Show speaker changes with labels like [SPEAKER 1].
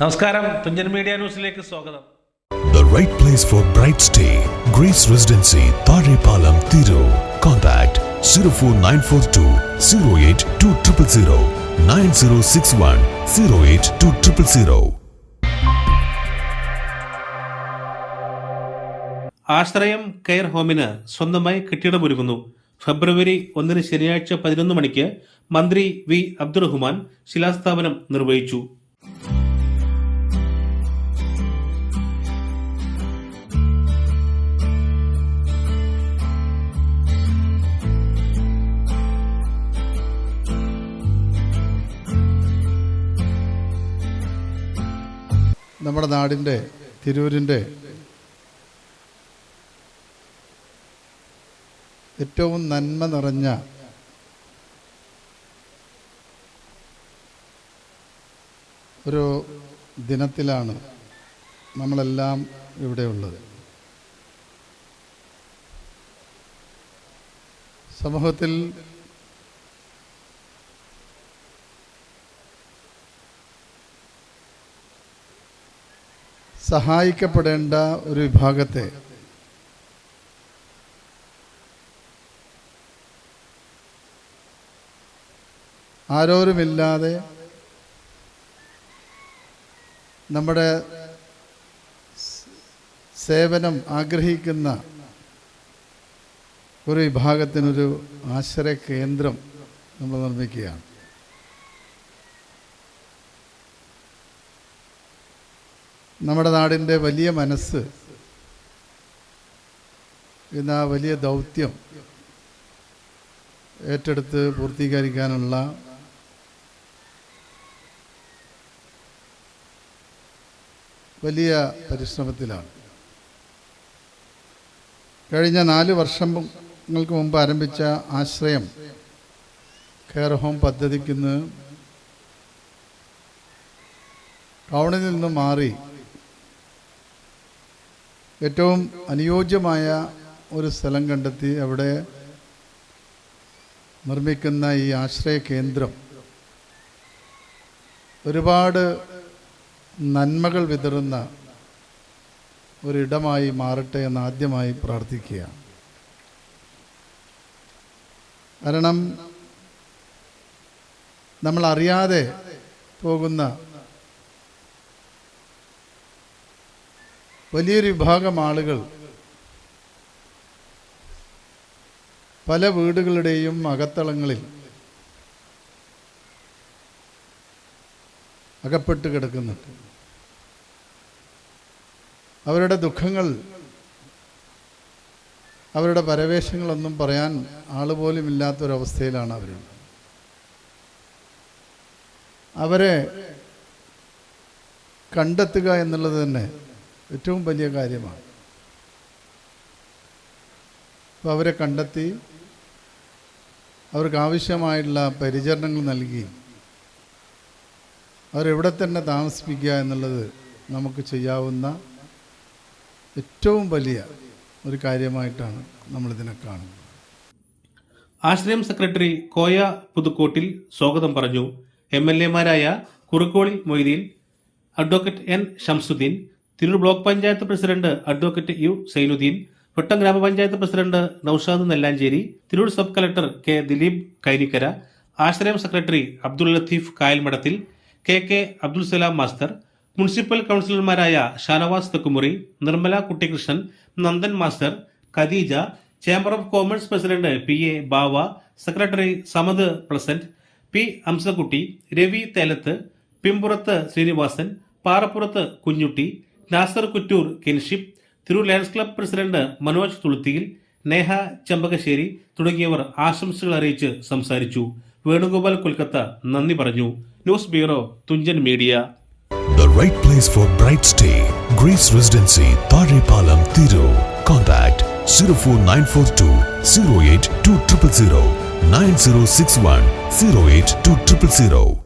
[SPEAKER 1] നമസ്കാരം തുഞ്ചൻ മീഡിയ ന്യൂസിലേക്ക് സ്വാഗതം
[SPEAKER 2] The right place for bright stay. Grace Residency, Parepalam, Thiru. Contact 04942 08200 9061 08200.
[SPEAKER 1] ആശ്രയം കെയർ ഹോമിന് സ്വന്തമായി കെട്ടിടമൊരുങ്ങുന്നു ഫെബ്രുവരി ഒന്നിന് ശനിയാഴ്ച പതിനൊന്ന് മണിക്ക് മന്ത്രി വി അബ്ദുറഹ്മാൻ ശിലാസ്ഥാപനം നിർവഹിച്ചു
[SPEAKER 3] നമ്മുടെ നാടിന്റെ തിരൂരിന്റെ ഏറ്റവും നന്മ നിറഞ്ഞ ഒരു ദിനത്തിലാണ് നമ്മളെല്ലാം ഇവിടെയുള്ളത് സമൂഹത്തിൽ സഹായിക്കപ്പെടേണ്ട ഒരു വിഭാഗത്തെ ആരോരുമില്ലാതെ നമ്മുടെ സേവനം ആഗ്രഹിക്കുന്ന ഒരു വിഭാഗത്തിനൊരു ആശ്രയ കേന്ദ്രം നമ്മൾ നിർമ്മിക്കുകയാണ്. നമ്മുടെ നാടിന്റെ വലിയ മനസ്സ് ഇന്ന് ആ വലിയ ദൗത്യം ഏറ്റെടുത്ത് പൂർത്തീകരിക്കാനുള്ള വലിയ പരിശ്രമത്തിലാണ്. കഴിഞ്ഞ നാല് വർഷങ്ങൾക്ക് മുമ്പ് ആരംഭിച്ച ആശ്രയം കെയർ ഹോം പദ്ധതിക്കുന്ന് ടൗണിൽ നിന്ന് മാറി ഏറ്റവും അനുയോജ്യമായ ഒരു സ്ഥലം കണ്ടെത്തി അവിടെ നിർമ്മിക്കുന്ന ഈ ആശ്രയ കേന്ദ്രം. ഒരുപാട് നന്മകൾ വിതറുന്ന ഒരിടമായി മാറട്ടെ എന്ന് ആദ്യമായി പ്രാർത്ഥിക്കുകയാണ് കാരണം നമ്മൾ അറിയാതെ പോകുന്ന വലിയൊരു വിഭാഗം ആളുകൾ പല വീടുകളുടെയും അകത്തളങ്ങളിൽ അകപ്പെട്ട് കിടക്കുന്നുണ്ട്. അവരുടെ ദുഃഖങ്ങൾ അവരുടെ പരവേശങ്ങളൊന്നും പറയാൻ ആൾ പോലും ഇല്ലാത്തൊരവസ്ഥയിലാണ് അവർ അവരെ കണ്ടെത്തുക എന്നുള്ളത് തന്നെ ഏറ്റവും വലിയ കാര്യമാണ്. അപ്പോൾ അവരെ കണ്ടെത്തി അവർക്ക് ആവശ്യമായിട്ടുള്ള പരിചരണങ്ങൾ നൽകി അവരെവിടെ തന്നെ താമസിപ്പിക്കുക എന്നുള്ളത് നമുക്ക് ചെയ്യാവുന്ന ഏറ്റവും വലിയ ഒരു കാര്യമായിട്ടാണ് നമ്മളിതിനെ കാണുന്നത്.
[SPEAKER 1] ആശ്രയം സെക്രട്ടറി കോയ പുതുക്കോട്ടിൽ സ്വാഗതം പറഞ്ഞു. M L എമാരായ Kurukkoli Moideen advocate N Shamsuddin Tirur block panchayat president advocate U Sainuddin Vattam grama panchayat president Noushad Nellancheri Tirur sub collector K Dileep Kainikkara Ashrayam secretary Abdul Latheef Kayalmadathil K K Abdul Salam master municipal കൗൺസിലർമാരായ Shanavas Thekkumuri Nirmala Kuttikrishnan Nandan master Khadeeja chamber of commerce president P A Bava secretary Samad Pleasant P Amsakutty Ravi Thelath Pimpurath Srinivasan Parappurath Kunhutty Nasar Kuttur kinship Tirur Lions club president Manoj Thuluthiyil Neha Chempakassery തുടങ്ങിയവർ ആശംസകൾ അറിയിച്ച് സംസാരിച്ചു വേണുഗോപാൽ കൊൽക്കത്ത നന്ദി പറഞ്ഞു news bureau Thunchan media
[SPEAKER 2] The right place for bright stay. Grace Residency, Parepalam, Thiru. Contact 04942 08200 9061 08200.